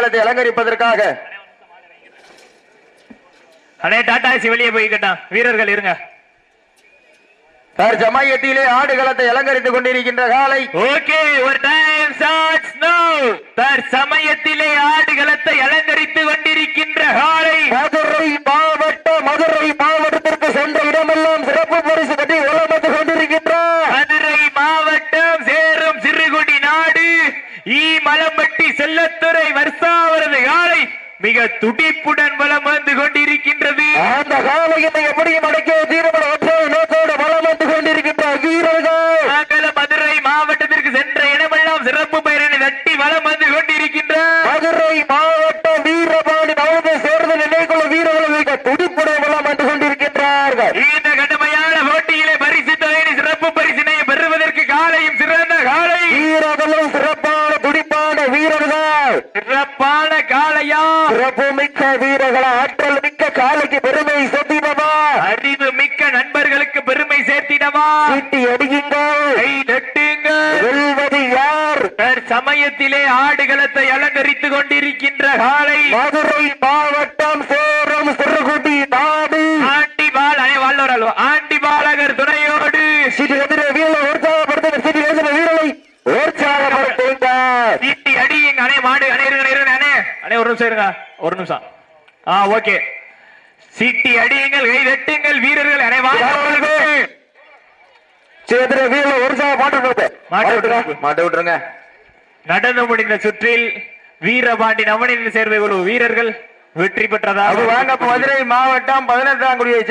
அலங்கரிப்பதற்காக. அண்ணே டாடாசி வெளியே போய்கிட்டான் வீரர்கள் இருங்க. தற்சமயத்திலே ஆடுகளத்தை அலங்கரித்துக் கொண்டிருக்கின்ற காலை. ஓகே ஒரு டைம் தற்சமயத்திலே ஆடுகளத்தை அலங்கரித்து கொண்டிருக்கின்ற காலை மதுரை மாவட்ட மதுரை மாவட்டத்திற்கு சென்ற இடமெல்லாம் சிறப்பு பரிசு கட்டி வளம் வந்து கொண்டிருக்கின்றார் மதுரை மாவட்டம் சேரும் சிறுகுடி நாடு ஈ மலம்பட்டி செல்லத்துறை வர்ஷாவரது காலை மிக துடிப்புடன் வலம் வந்து கொண்டிருக்கின்றது. அந்த காலையினை எப்படியும் அடக்கிய தீரமட ஒற்றை நோக்கோடு வளம் வந்து கொண்டிருக்கின்ற வீரர்கள். மதுரை மாவட்டத்திற்கு சென்ற இடமெல்லாம் சிறப்பு பெயரினை தட்டி வலம் வந்து சிறப்பான காளையா? சிறப்பு மிக்க வீரர்கள் ஆற்றல் மிக்க காலைக்கு பெருமை சேர்த்திடவா? அறிவு மிக்க நண்பர்களுக்கு பெருமை சேர்த்திடவா? சீட்டி அடியுங்கள் கை தட்டுங்கள் வெல்வது யார்? சமயத்திலே ஆடுகளத்தை அலங்கரித்துக் கொண்டிருக்கின்ற காலை மதுரை மாவட்டம் சேரும் சிறுகுடி நாடு. ஆண்டி பால் வாழ்வர் ஆண்டி பாலகர் துணையோடு. சீட்டி அணை இருங்க அணை அணை ஒரு நிமிஷம் இருங்க. ஒரு நிமிஷம். ஆ ஓகே. சீட்டி அடியுங்கள் கை தட்டுங்கள் வீரர்கள் அனை வாழ்வார்கள் எதிர வீரரை உற்சாக மாட்டு மாட்டு விட்டுருங்க. மாட்டு விட்டுருங்க. நடந்து முடிந்த சுற்றில் வீரபாண்டி நவனின் சேர்வை குழு வீரர்கள் வெற்றி பெற்றதா வாங்க மதுரை மாவட்டம் பதினெட்டாம் குடியை